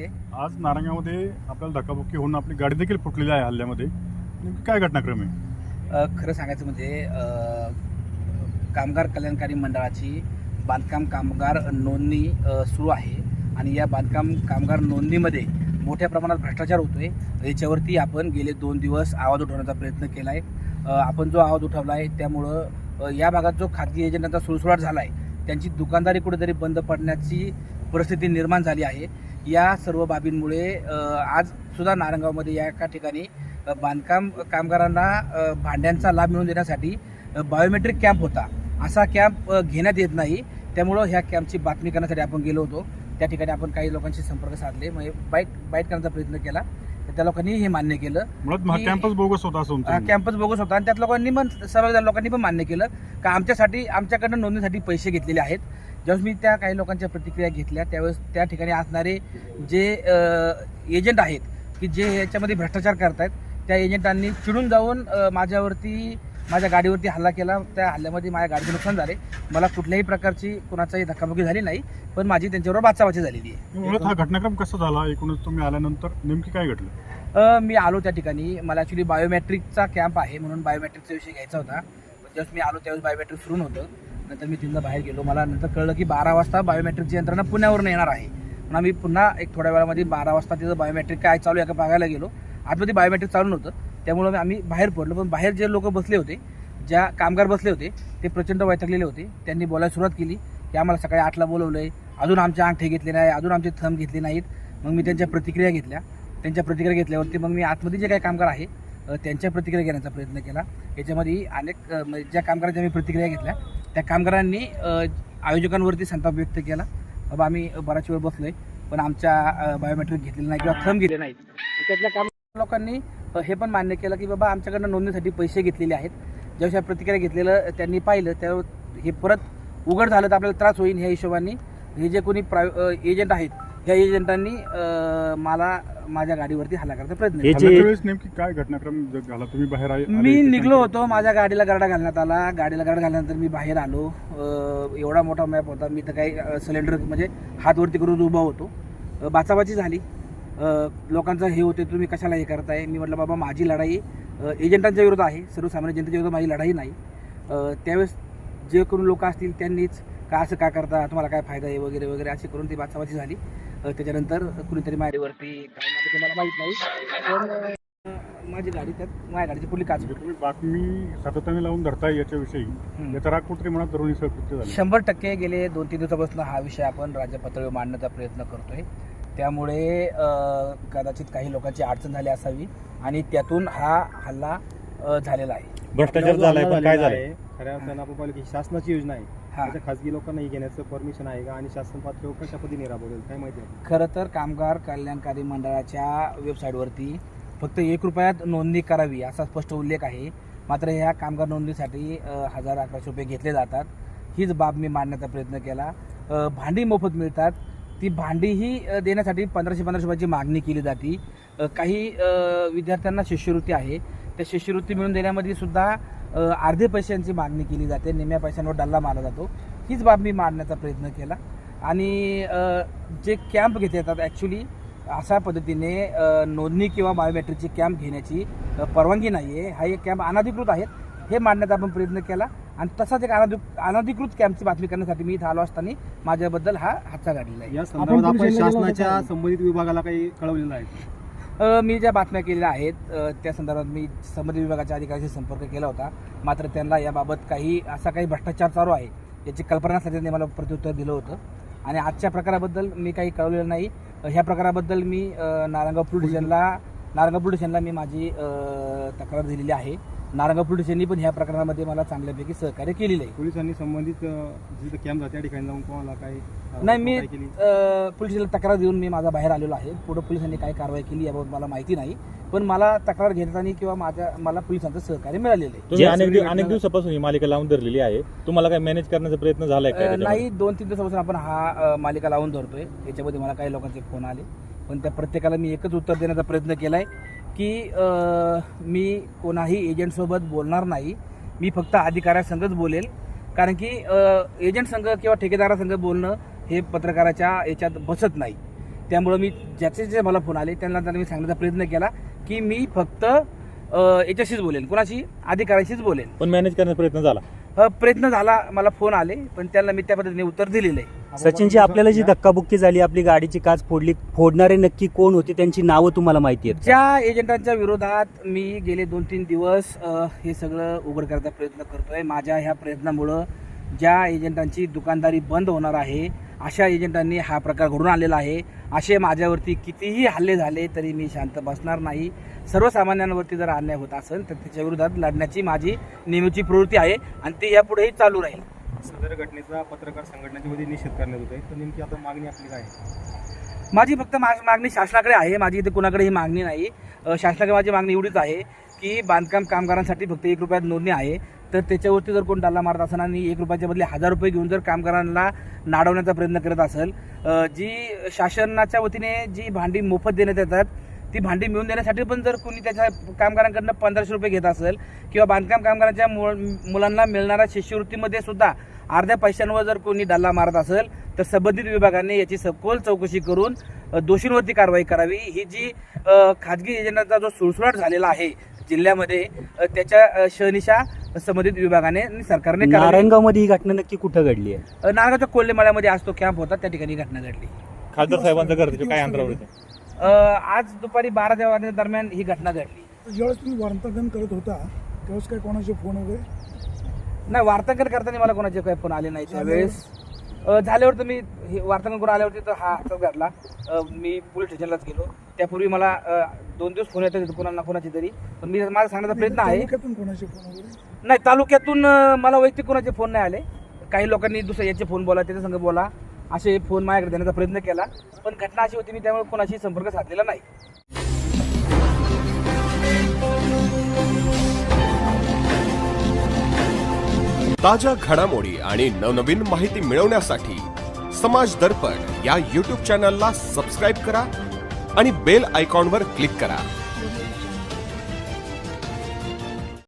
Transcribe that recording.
नमस्ते आज नारंगामध्ये आपल्याला धक्काबुक्की होऊन आपली गाडी देखील फुटलेली आहे हल्ल्यामध्ये. नेमकी काय घटनाक्रम आहे? खरं सांगायचं म्हणजे अ, कामगार कल्याणकारी मंडळाची बांधकाम कामगार नोंदणी अ, सुरू आहे. आणि या बांधकाम कामगार नोंदणीमध्ये मोठ्या प्रमाणात भ्रष्टाचार होतोय. याच्यावरती आपण गेले दोन दिवस आवाज उठवण्याचा प्रयत्न केला आहे आपण जो आवाज उठवला आहे त्यामुळं अ, या भागात जो खाजगी एजंटांचा सुळसुळाट झाला आहे त्यांची दुकानदारी कुठेतरी बंद पडण्याची परिस्थिती निर्माण झाली आहे. या सर्व बाबींमुळे आज सुद्धा नारंगावमध्ये या एका ठिकाणी बांधकाम कामगारांना भांड्यांचा लाभ मिळवून देण्यासाठी बायोमेट्रिक कॅम्प होता. असा कॅम्प घेण्यात येत नाही. त्यामुळं ह्या कॅम्पची बातमी करण्यासाठी आपण गेलो होतो. त्या ठिकाणी आपण काही लोकांशी संपर्क साधले. म्हणजे बाईट बाईट करण्याचा प्रयत्न केला. तर त्या लोकांनी हे मान्य केलं कॅम्पस बोगस होता हा. कॅम्पस बोगस होता. आणि त्यात लोकांनी पण सर्व लोकांनी पण मान्य केलं. का आमच्यासाठी आमच्याकडनं नोंदणीसाठी पैसे घेतलेले आहेत. ज्यावेळेस मी त्या काही लोकांच्या प्रतिक्रिया घेतल्या त्यावेळेस त्या ठिकाणी असणारे जे एजंट आहेत की जे याच्यामध्ये भ्रष्टाचार करतायत त्या एजंटांनी चिडून जाऊन माझ्यावरती माझ्या गाडीवरती हल्ला केला. त्या हल्ल्यामध्ये माझ्या गाडीचे नुकसान झाले मला कुठल्याही प्रकारची कुणाचाही धक्काबुक्की झाली नाही पण माझी त्यांच्याबरोबर बाचाबाची झालेली आहे. मुळात हा घटनाक्रम कसा झाला? एकूणच तुम्ही आल्यानंतर नेमकी काय घडलं? मी आलो त्या ठिकाणी. मला ॲक्च्युली बायोमेट्रिकचा कॅम्प आहे म्हणून बायोमेट्रिकचा विषय घ्यायचा होता. ज्यावेळेस मी आलो त्यावेळेस बायोमेट्रिक सुरू नव्हतं. नंतर मी तिथं बाहेर गेलो. मला नंतर कळलं की बारा वाजता बायोमेट्रिकची यंत्रणा पुण्यावरून येणार आहे. म्हणून आम्ही पुन्हा एक थोड्या वेळामध्ये बारा वाजता तिथं बायोमेट्रिक काय चालू आहे का बघायला गेलो. आतमध्ये बायोमेट्रिक चालू नव्हतं. त्यामुळे आम्ही बाहेर पडलो. पण बाहेर जे लोक बसले होते ज्या कामगार बसले होते ते प्रचंड वैतकलेले होते. त्यांनी बोलायला सुरुवात केली की आम्हाला सकाळी आठला बोलवलं आहे अजून आमचे अंगठे घेतले नाही अजून आमचे थंब घेतले नाहीत. मग मी त्यांच्या प्रतिक्रिया घेतल्या. त्यांच्या प्रतिक्रिया घेतल्यावरती मग मी आतमध्ये जे काही कामगार आहे त्यांच्या प्रतिक्रिया घेण्याचा प्रयत्न केला. याच्यामध्ये अनेक म्हणजे ज्या कामगारांच्या मी प्रतिक्रिया घेतल्या त्या कामगारांनी आयोजकांवरती संताप व्यक्त केला. बाबा आम्ही बराच वेळ बसलोय पण आमच्या बायोमेट्रिक घेतलेलं नाही किंवा थंब घेतले नाहीत त्यातल्या काम लोकांनी हे पण मान्य केलं की बाबा आमच्याकडनं नोंदणीसाठी पैसे घेतलेले आहेत. ज्याविषयी प्रतिक्रिया घेतलेलं त्यांनी पाहिलं त्या हे परत उघड झालं तर आपल्याला त्रास होईल ह्या हिशोबाने. हे जे कोणी प्राय एजंट आहेत ह्या एजंटांनी अ, मला माझ्या गाडीवरती हल्ला करण्याचा प्रयत्न केला. हल्ल्याच्या वेळेस नेमकी काय घटनाक्रम ज- झाला? तुम्ही बाहेर आले- आले मी ते निघलो. होतो माझ्या गाडीला गारडा घालण्यात आला. गाडीला गारडा घालल्यानंतर मी बाहेर आलो. अ, एवढा मोठा मॅप होता. मी तर काही सिलेंडर म्हणजे हात वरती करून उभा होतो. अ, बाचाबाची झाली. अ, लोकांचं हे होते तुम्ही कशाला हे करताय? मी म्हटलं बाबा माझी लढाई अ, एजंटांच्या विरोधात आहे. सर्वसामान्य जनतेच्या विरोधात माझी लढाई नाही. अ, त्यावेळेस जे करून लोक असतील त्यांनीच का असं का करता? तुम्हाला काय फायदा आहे वगैरे वगैरे अशी करून ती बाचाबाची झाली. त्याच्यानंतर कुणीतरी माझ्यावरती मला माहीत नाही पण माझी गाडी त्यात माझ्या गाडीची पुढली काच तुम्ही बातमी सातत्याने लावून धरताय याच्याविषयी. याचा राग कुठेतरी मनात धरून कृत्य शंभर टक्के गेले दोन तीन दिवसापासून हा विषय आपण राज्य पातळीवर मांडण्याचा प्रयत्न करतोय. त्यामुळे कदाचित काही लोकांची अडचण झाली असावी आणि त्यातून हा हल्ला झालेला आहे. भ्रष्टाचार झालाय पण काय झालंय? खऱ्या अर्थानं आपण पाहिलं की शासनाची योजना आहे. त्याच्या खासगी लोकांना ही घेण्याचं परमिशन आहे का? आणि शासन पातळीवर कशा पद्धतीने राबवलेलं काय माहिती आहे? खरं तर कामगार कल्याणकारी मंडळाच्या वेबसाईटवरती फक्त एक रुपयात नोंदणी करावी असा स्पष्ट उल्लेख आहे. मात्र ह्या कामगार नोंदणीसाठी हजार अकराशे रुपये घेतले जातात. हीच बाब मी मांडण्याचा प्रयत्न केला. भांडी मोफत मिळतात. ती भांडीही अ, देण्यासाठी पंधराशे पंधराशे रुपयाची मागणी केली जाते. काही विद्यार्थ्यांना शिष्यवृत्ती आहे. त्या शिष्यवृत्ती मिळून देण्यामध्ये सुद्धा अर्धे पैशांची मागणी केली जाते निम्म्या पैशांवर डल्ला मारला जातो. हीच बाब मी मांडण्याचा प्रयत्न केला. आणि जे कॅम्प घेतले जातात ॲक्च्युली अशा पद्धतीने नोंदणी किंवा बायोमेट्रिकची कॅम्प घेण्याची परवानगी नाही आहे हा एक कॅम्प अनधिकृत आहेत हे मांडण्याचा आपण प्रयत्न केला. आणि तसाच एक अनधिक अनधिकृत कॅम्पची बातमी करण्यासाठी मी इथं आलो असताना माझ्याबद्दल हा हातचा गाडलेला आहे. या संदर्भात आपण शासनाच्या संबंधित विभागाला काही कळवलेलं आहे मी ज्या बातम्या केलेल्या आहेत त्या संदर्भात मी संबंधित विभागाच्या अधिकाऱ्यांशी संपर्क केला होता. मात्र त्यांना याबाबत काही असा काही भ्रष्टाचार चालू आहे याची कल्पना त्यांनी मला प्रत्युत्तर दिलं होतं. आणि आजच्या प्रकाराबद्दल मी काही कळवलेलं नाही. ह्या प्रकाराबद्दल मी नारंगापूर डिव्हिजनला नारंगापूर डिव्हिजनला मी माझी तक्रार दिलेली आहे. नारायणगाव पोलीस स्टेशननी पण ह्या प्रकरणामध्ये मला चांगल्यापैकी सहकार्य केलेलं आहे. पोलिसांनी संबंधित अं, जिथं कॅम्प जाते त्या ठिकाणी जाऊन कोणाला काही अं, नाही मी काय केली? अ, पोलिसाला तक्रार देऊन मी माझा बाहेर आलेलो आहे. पुढे पोलिसांनी काय कारवाई केली याबाबत मला माहिती नाही. पण मला तक्रार घेताना किंवा माझ्या मला पोलिसांचं सहकार्य मिळालेलं आहे. तुम्ही अनेक दिव- अनेक दिवसापासून ही मालिका लावून धरलेली आहे. तुम्हाला काय मॅनेज करण्याचा प्रयत्न झालाय काय अ, त्याच्यामध्ये? नाही दोन तीन दिवसापासून आपण हा अ, मालिका लावून धरतोय. याच्यामध्ये मला काही लोकांचे फोन आले. पण त्या प्रत्येकाला मी एकच उत्तर देण्याचा प्रयत्न केला आहे की मी कोणाही एजंटसोबत बोलणार नाही. मी फक्त अधिकाऱ्यासंगच बोलेल. कारण की एजंट संघ किंवा ठेकेदारासंघ बोलणं हे पत्रकाराच्या याच्यात बसत नाही. त्यामुळं मी ज्याचे जे मला फोन आले त्यांना त्यांना मी सांगण्याचा प्रयत्न केला की मी फक्त याच्याशीच बोलेन. कोणाशी? अधिकाऱ्याशीच बोलेन. पण मॅनेज करण्याचा प्रयत्न झाला. प्रयत्न झाला मला फोन आले पण त्यांना मी त्या पद्धतीने उत्तर दिलेलं आहे. सचिनजी आपल्याला जी धक्काबुक्की झाली आपली गाडीची काच फोडली फोडणारे नक्की कोण होते? त्यांची नावं तुम्हाला माहिती आहेत ज्या एजंटांच्या विरोधात मी गेले दोन तीन दिवस अ, हे सगळं उघड करायचा प्रयत्न करतोय. माझ्या ह्या प्रयत्नामुळं ज्या एजंटांची दुकानदारी बंद होणार आहे अशा एजंटांनी हा प्रकार घडून आलेला आहे. असे माझ्यावरती कितीही हल्ले झाले तरी मी शांत बसणार नाही. सर्वसामान्यांवरती जर अन्याय होत असेल तर त्याच्या विरोधात लढण्याची माझी नेहमीची प्रवृत्ती आहे आणि ती यापुढेही चालू राहील. सदर घटनेचा पत्रकार संघटनेच्या वतीने निषेध करण्यात होते तर नेमकी आता मागणी आपली काय माझी फक्त मा- मागणी शासनाकडे आहे. माझी इथे कुणाकडे ही मागणी नाही. शासनाकडे माझी मागणी एवढीच आहे की बांधकाम कामगारांसाठी फक्त एक रुपयात नोंदणी आहे. तर त्याच्यावरती जर कोण डाला मारत असेल आणि एक रुपयाच्या बदले हजार रुपये घेऊन जर कामगारांना नाडवण्याचा प्रयत्न करत असेल जी शासनाच्या वतीने जी भांडी मोफत देण्यात येतात ती भांडी मिळवून देण्यासाठी पण जर कोणी त्याच्या कामगारांकडनं पंधराशे रुपये घेत असेल किंवा बांधकाम कामगारांच्या मुलांना मिळणाऱ्या शिष्यवृत्तीमध्ये सुद्धा अर्ध्या पैशांवर जर कोणी डल्ला मारत असेल तर संबंधित विभागाने याची सखोल चौकशी करून दोषींवरती कारवाई करावी. ही जी खाजगी एजंटांचा जो सुळसुळाट झालेला आहे जिल्ह्यामध्ये त्याच्या शहनिशा संबंधित विभागाने आणि सरकारने करावी. नारायणगावमध्ये ही घटना नक्की कुठं घडली आहे? अ, नारगावच्या कोल्हेमाळ्यामध्ये आज तो कॅम्प होता त्या ठिकाणी ही घटना घडली. खासदार साहेबांचं घर त्याच्या काय अंतरावर होतं अ, आज दुपारी बारा ते वाजल्या दरम्यान ही घटना घडली. ज्यावेळेस तुम्ही वार्तांकन करत होता त्यावेळेस काय कोणाचे फोन वगैरे? नाही वार्तांकन करताना मला कोणाचे काही फोन आले नाही त्यावेळेस. अ, झाल्यावर तर मी हे वार्तांकन करून आल्यावरती तर हा हातात घातला. अ, मी पोलीस स्टेशनलाच गेलो. त्यापूर्वी मला अ, दोन दिवस फोन येतात कोणाला कोणाचे तरी. पण मी माझा सांगण्याचा प्रयत्न आहे. तालुक्यातून कोणाचे फोन वगैरे? नाही तालुक्यातून मला वैयक्तिक कोणाचे फोन नाही आले. काही लोकांनी दुसऱ्या याचे फोन बोला त्याच्या संग बोला. असे फोन माझ्याकडे देण्याचा प्रयत्न केला. पण घटना अशी होती मी त्यामुळे कोणाशी संपर्क साधलेला नाही. ताज्या घडामोडी आणि नवनवीन माहिती मिळवण्यासाठी समाज दर्पण या यूट्यूब चॅनलला सबस्क्राईब करा आणि बेल आयकॉनवर क्लिक करा.